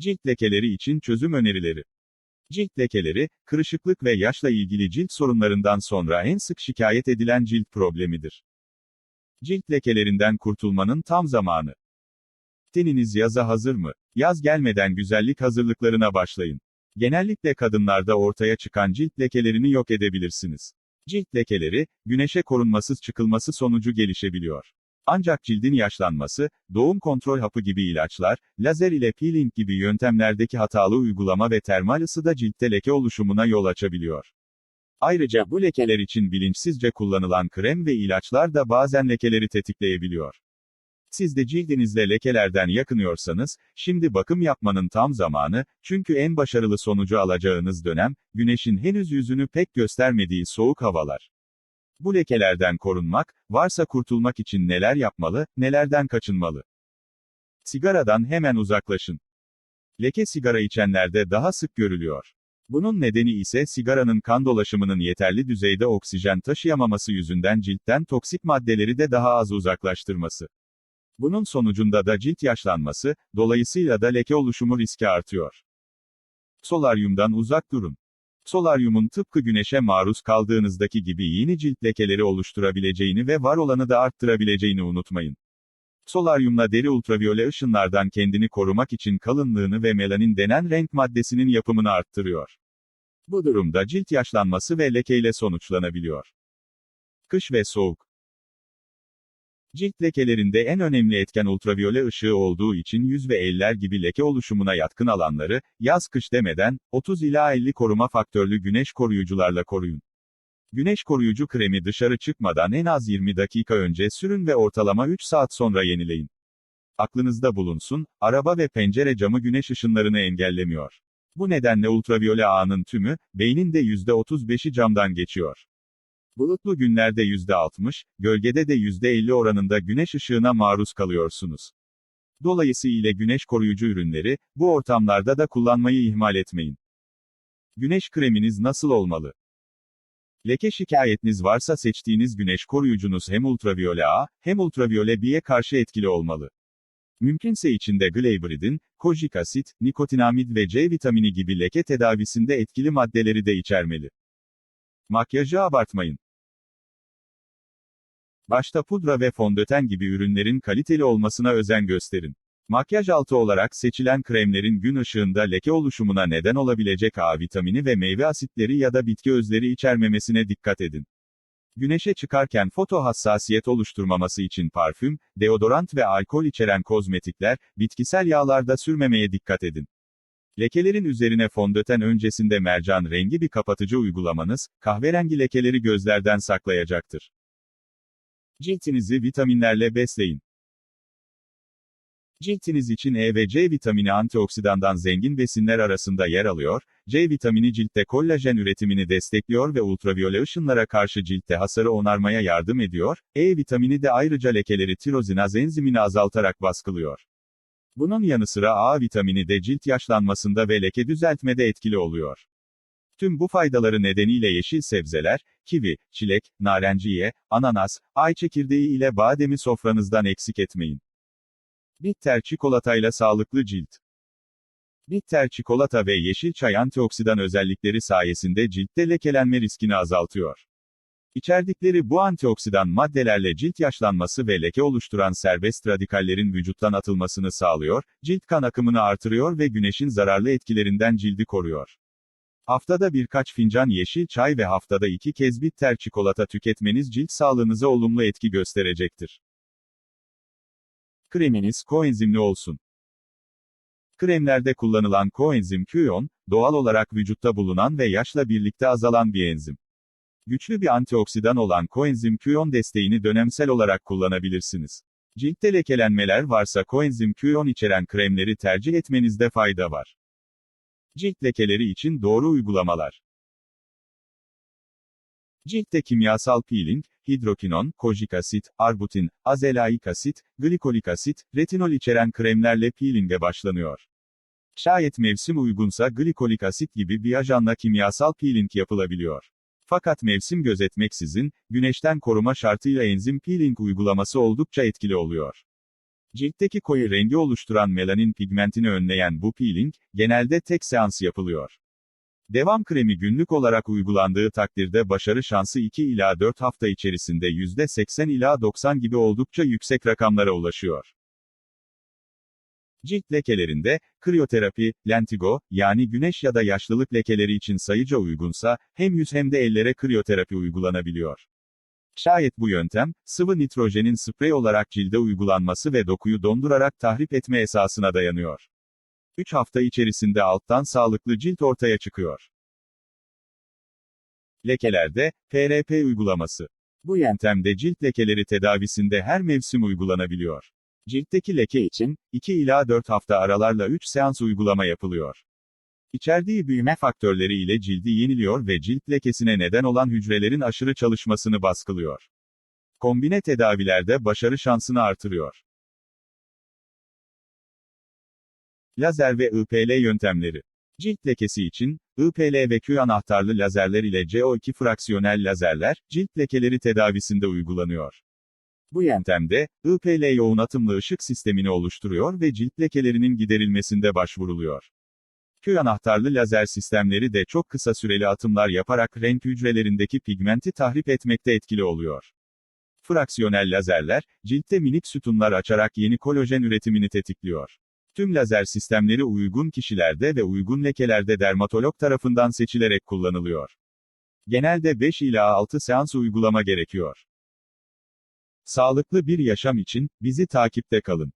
Cilt lekeleri için çözüm önerileri. Cilt lekeleri, kırışıklık ve yaşla ilgili cilt sorunlarından sonra en sık şikayet edilen cilt problemidir. Cilt lekelerinden kurtulmanın tam zamanı. Teniniz yaza hazır mı? Yaz gelmeden güzellik hazırlıklarına başlayın. Genellikle kadınlarda ortaya çıkan cilt lekelerini yok edebilirsiniz. Cilt lekeleri, güneşe korunmasız çıkılması sonucu gelişebiliyor. Ancak cildin yaşlanması, doğum kontrol hapı gibi ilaçlar, lazer ile peeling gibi yöntemlerdeki hatalı uygulama ve termal ısıda ciltte leke oluşumuna yol açabiliyor. Ayrıca bu lekeler için bilinçsizce kullanılan krem ve ilaçlar da bazen lekeleri tetikleyebiliyor. Siz de cildinizle lekelerden yakınıyorsanız, şimdi bakım yapmanın tam zamanı, çünkü en başarılı sonucu alacağınız dönem, güneşin henüz yüzünü pek göstermediği soğuk havalar. Bu lekelerden korunmak, varsa kurtulmak için neler yapmalı, nelerden kaçınmalı? Sigaradan hemen uzaklaşın. Leke sigara içenlerde daha sık görülüyor. Bunun nedeni ise sigaranın kan dolaşımının yeterli düzeyde oksijen taşıyamaması yüzünden ciltten toksik maddeleri de daha az uzaklaştırması. Bunun sonucunda da cilt yaşlanması, dolayısıyla da leke oluşumu riski artıyor. Solaryumdan uzak durun. Solaryumun tıpkı güneşe maruz kaldığınızdaki gibi yeni cilt lekeleri oluşturabileceğini ve var olanı da arttırabileceğini unutmayın. Solaryumla deri ultraviyole ışınlardan kendini korumak için kalınlığını ve melanin denen renk maddesinin yapımını arttırıyor. Bu durumda cilt yaşlanması ve lekeyle sonuçlanabiliyor. Kış ve soğuk. Cilt lekelerinde en önemli etken ultraviyole ışığı olduğu için yüz ve eller gibi leke oluşumuna yatkın alanları, yaz-kış demeden, 30 ila 50 koruma faktörlü güneş koruyucularla koruyun. Güneş koruyucu kremi dışarı çıkmadan en az 20 dakika önce sürün ve ortalama 3 saat sonra yenileyin. Aklınızda bulunsun, araba ve pencere camı güneş ışınlarını engellemiyor. Bu nedenle ultraviyole ağının tümü, beynin de %35'i camdan geçiyor. Bulutlu günlerde %60, gölgede de %50 oranında güneş ışığına maruz kalıyorsunuz. Dolayısıyla güneş koruyucu ürünleri, bu ortamlarda da kullanmayı ihmal etmeyin. Güneş kreminiz nasıl olmalı? Leke şikayetiniz varsa seçtiğiniz güneş koruyucunuz hem ultraviyole A, hem ultraviyole B'ye karşı etkili olmalı. Mümkünse içinde gleyberidin, kojik asit, nikotinamid ve C vitamini gibi leke tedavisinde etkili maddeleri de içermeli. Makyajı abartmayın. Başta pudra ve fondöten gibi ürünlerin kaliteli olmasına özen gösterin. Makyaj altı olarak seçilen kremlerin gün ışığında leke oluşumuna neden olabilecek A vitamini ve meyve asitleri ya da bitki özleri içermemesine dikkat edin. Güneşe çıkarken foto hassasiyet oluşturmaması için parfüm, deodorant ve alkol içeren kozmetikler, bitkisel yağlarda sürmemeye dikkat edin. Lekelerin üzerine fondöten öncesinde mercan rengi bir kapatıcı uygulamanız, kahverengi lekeleri gözlerden saklayacaktır. Ciltinizi vitaminlerle besleyin. Ciltiniz için E ve C vitamini antioksidandan zengin besinler arasında yer alıyor, C vitamini ciltte kollajen üretimini destekliyor ve ultraviyole ışınlara karşı ciltte hasarı onarmaya yardım ediyor, E vitamini de ayrıca lekeleri tirozinaz enzimini azaltarak baskılıyor. Bunun yanı sıra A vitamini de cilt yaşlanmasında ve leke düzeltmede etkili oluyor. Tüm bu faydaları nedeniyle yeşil sebzeler, kivi, çilek, narenciye, ananas, ay çekirdeği ile bademi sofranızdan eksik etmeyin. Bitter çikolatayla sağlıklı cilt. Bitter çikolata ve yeşil çay antioksidan özellikleri sayesinde ciltte lekelenme riskini azaltıyor. İçerdikleri bu antioksidan maddelerle cilt yaşlanması ve leke oluşturan serbest radikallerin vücuttan atılmasını sağlıyor, cilt kan akımını artırıyor ve güneşin zararlı etkilerinden cildi koruyor. Haftada birkaç fincan yeşil çay ve haftada iki kez bitter çikolata tüketmeniz cilt sağlığınıza olumlu etki gösterecektir. Kreminiz koenzimli olsun. Kremlerde kullanılan koenzim Q10, doğal olarak vücutta bulunan ve yaşla birlikte azalan bir enzim. Güçlü bir antioksidan olan koenzim Q10 desteğini dönemsel olarak kullanabilirsiniz. Ciltte lekelenmeler varsa koenzim Q10 içeren kremleri tercih etmenizde fayda var. Cilt lekeleri için doğru uygulamalar. Ciltte kimyasal peeling, hidrokinon, kojik asit, arbutin, azelaik asit, glikolik asit, retinol içeren kremlerle peelinge başlanıyor. Şayet mevsim uygunsa glikolik asit gibi bir ajanla kimyasal peeling yapılabiliyor. Fakat mevsim gözetmeksizin, güneşten koruma şartıyla enzim peeling uygulaması oldukça etkili oluyor. Ciltteki koyu rengi oluşturan melanin pigmentini önleyen bu peeling, genelde tek seans yapılıyor. Devam kremi günlük olarak uygulandığı takdirde başarı şansı 2 ila 4 hafta içerisinde %80 ila 90 gibi oldukça yüksek rakamlara ulaşıyor. Cilt lekelerinde, kriyoterapi, lentigo, yani güneş ya da yaşlılık lekeleri için sayıca uygunsa, hem yüz hem de ellere kriyoterapi uygulanabiliyor. Şayet bu yöntem, sıvı nitrojenin sprey olarak cilde uygulanması ve dokuyu dondurarak tahrip etme esasına dayanıyor. 3 hafta içerisinde alttan sağlıklı cilt ortaya çıkıyor. Lekelerde, PRP uygulaması. Bu yöntemde cilt lekeleri tedavisinde her mevsim uygulanabiliyor. Ciltteki leke için, 2 ila 4 hafta aralarla 3 seans uygulama yapılıyor. İçerdiği büyüme faktörleri ile cildi yeniliyor ve cilt lekesine neden olan hücrelerin aşırı çalışmasını baskılıyor. Kombine tedavilerde başarı şansını artırıyor. Lazer ve IPL yöntemleri. Cilt lekesi için, IPL ve Q anahtarlı lazerler ile CO2 fraksiyonel lazerler, cilt lekeleri tedavisinde uygulanıyor. Bu yöntemde, IPL yoğun atımlı ışık sistemini oluşturuyor ve cilt lekelerinin giderilmesinde başvuruluyor. Q anahtarlı lazer sistemleri de çok kısa süreli atımlar yaparak renk hücrelerindeki pigmenti tahrip etmekte etkili oluyor. Fraksiyonel lazerler, ciltte minik sütunlar açarak yeni kolajen üretimini tetikliyor. Tüm lazer sistemleri uygun kişilerde ve uygun lekelerde dermatolog tarafından seçilerek kullanılıyor. Genelde 5 ila 6 seans uygulama gerekiyor. Sağlıklı bir yaşam için bizi takipte kalın.